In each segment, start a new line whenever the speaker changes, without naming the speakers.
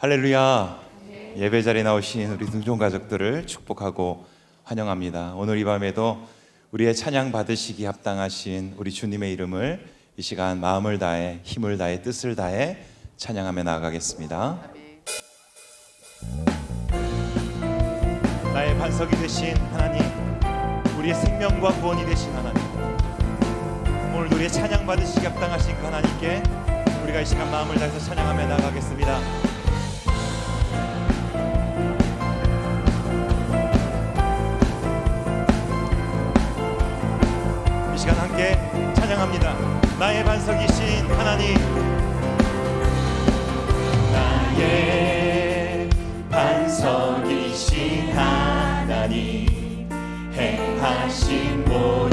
할렐루야. 예배 자리에 나오신 우리 등종 가족들을 축복하고 환영합니다. 오늘 이 밤에도 우리의 찬양 받으시기 합당하신 우리 주님의 이름을 이 시간 마음을 다해 힘을 다해 뜻을 다해 찬양하며 나아가겠습니다. 나의 반석이 되신 하나님, 우리의 생명과 구원이 되신 하나님, 오늘 우리의 찬양 받으시기 합당하신 그 하나님께 우리가 이 시간 마음을 다해서 찬양하며 나아가겠습니다. 함께 찬양합니다. 나의 반석이신 하나님, 나의 반석이신 하나님, 행하신 모든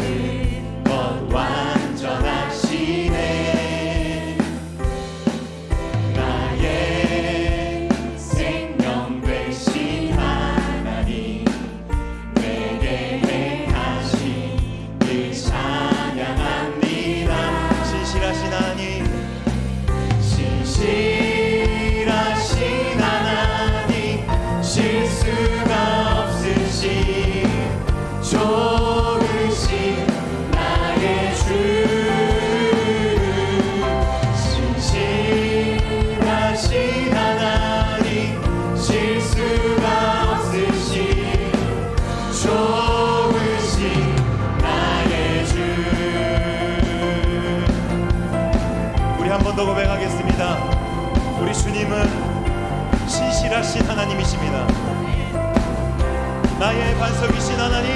반석이신 하나님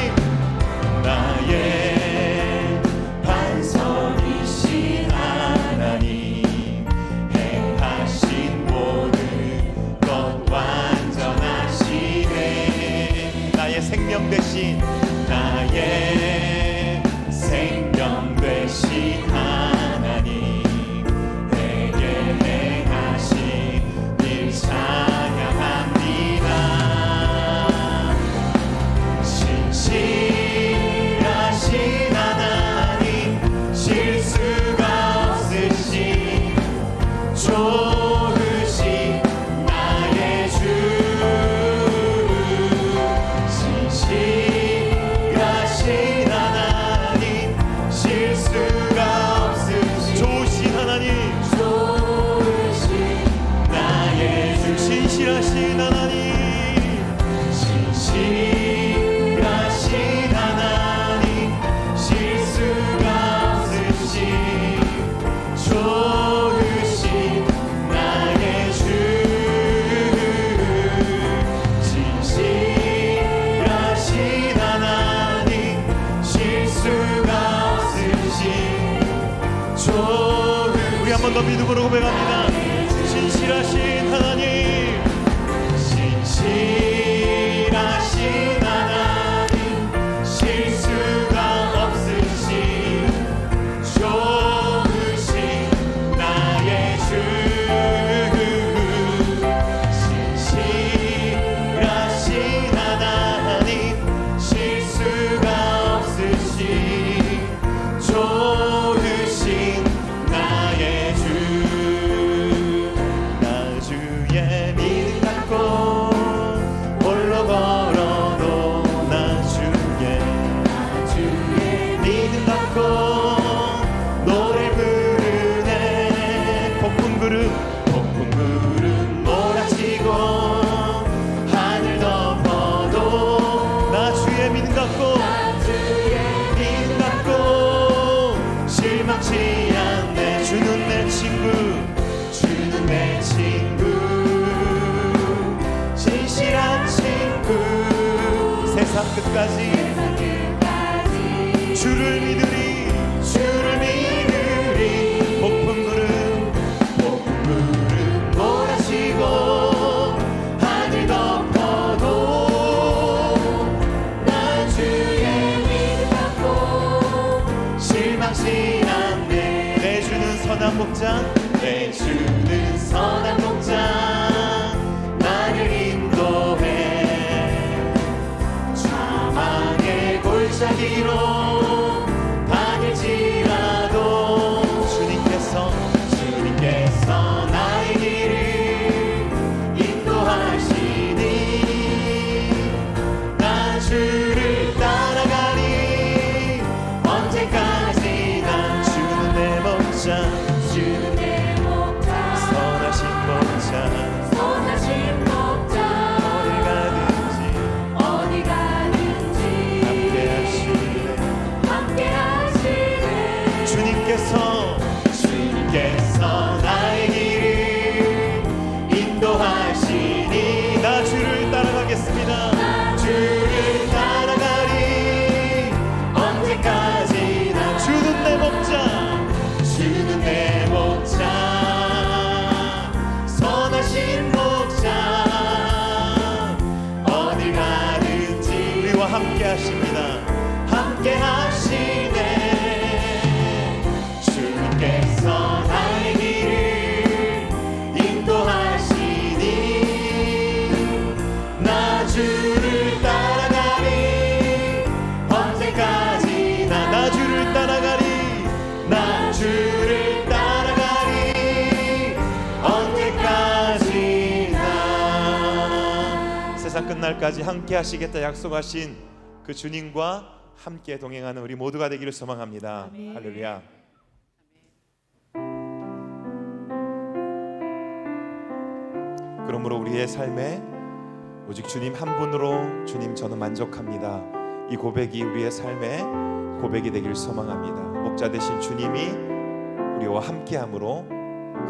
믿음으로 고백합니다 주는 내 친구 주는 내 친구 끝까지. 주를 믿으리 주를 믿으리. 폭풍 구름 폭풍 구름 몰아치고 하늘 덮어도 나 주의 믿음 갖고 실망치 않네 내 주는 선한 목장 내 주는 선한 목장 세상 끝날까지 함께 하시겠다 약속하신 그 주님과 함께 동행하는 우리 모두가 되기를 소망합니다 할렐루야 그러므로 우리의 삶에 오직 주님 한 분으로 주님 저는 만족합니다. 이 고백이 우리의 삶의 고백이 되길 소망합니다. 목자 되신 주님이 우리와 함께함으로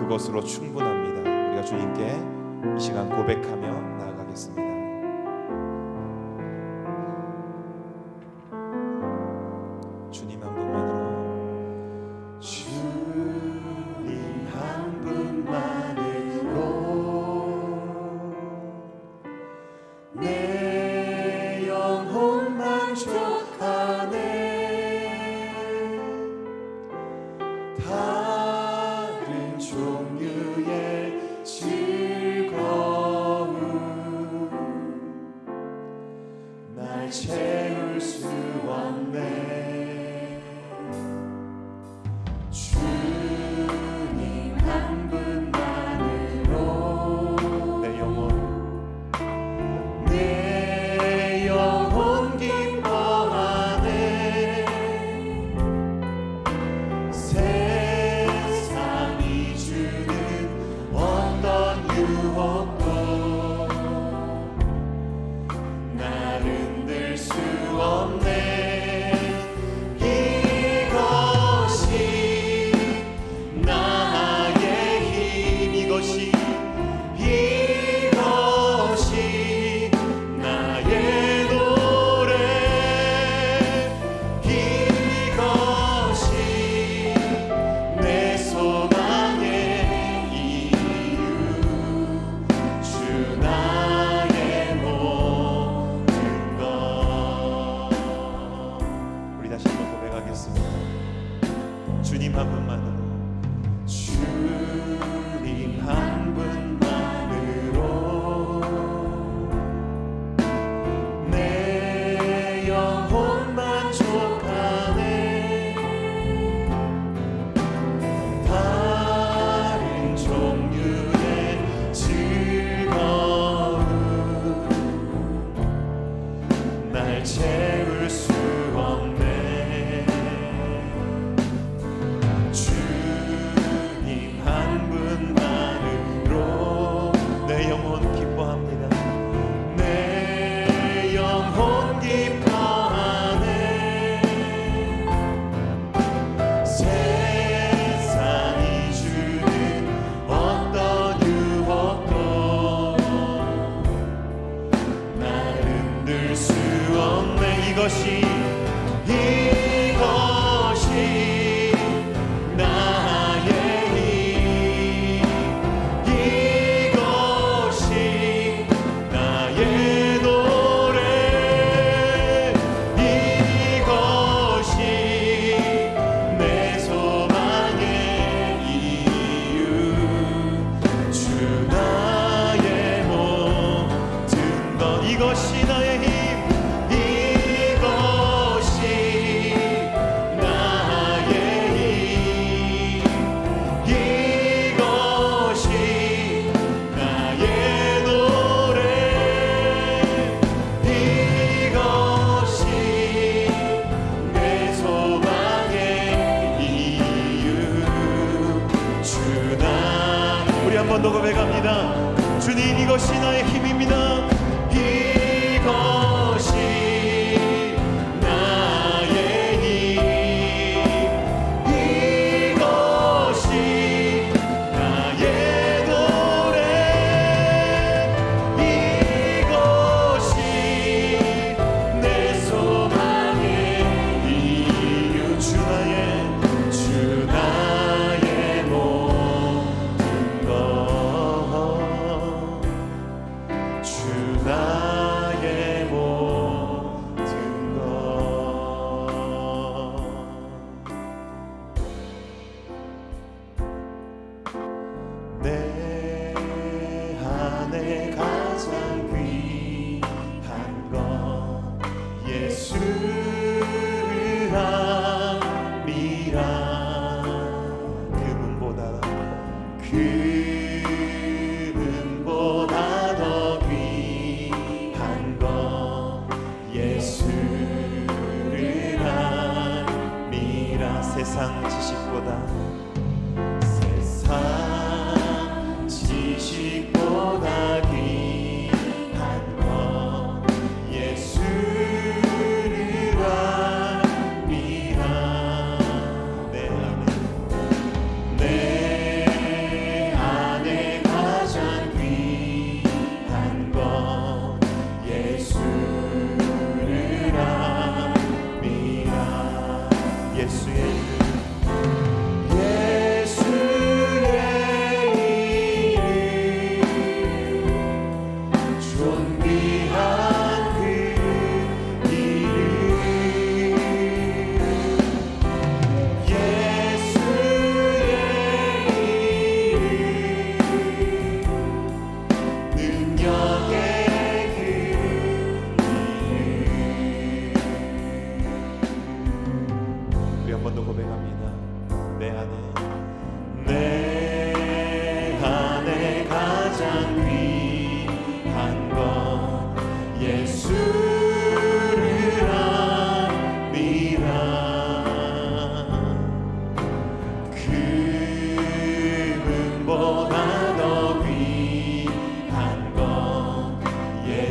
그것으로 충분합니다. 우리가 주님께 이 시간 고백하며 나아가겠습니다. 세상
지식보다.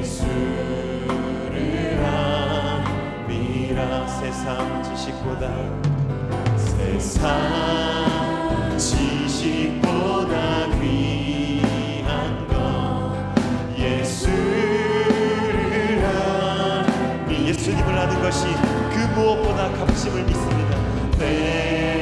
예수를 아미라 세상 지식보다 세상 지식보다 귀한 것 예수를 아미 예수님을 아는 것이 그 무엇보다 값짐을 믿습니다 네.